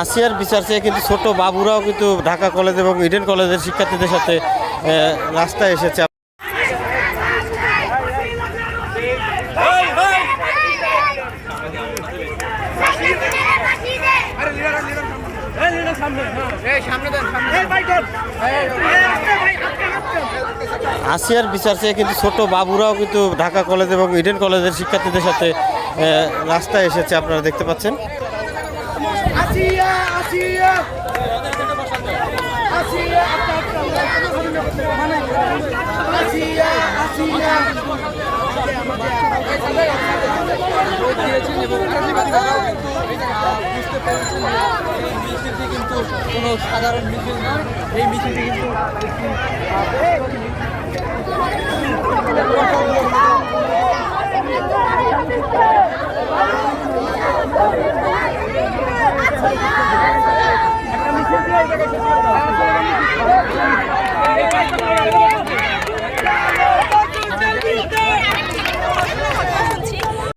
আসিয়ার বিচার চেয়ে কিন্তু ছোট বাবুরাও কিন্তু ঢাকা কলেজ এবং ইডেন কলেজের শিক্ষার্থীদের সাথে রাস্তায় এসেছে। আসিয়ার বিচার চেয়ে কিন্তু ছোট বাবুরাও কিন্তু ঢাকা কলেজ এবং ইডেন কলেজের শিক্ষার্থীদের সাথে রাস্তায় এসেছে, আপনারা দেখতে পাচ্ছেন। আসিয়া আসিয়া। আসিয়া মানে আসিয়া। আসিয়া সাধারণ মিছিল না এই মিছিলটি কিন্তু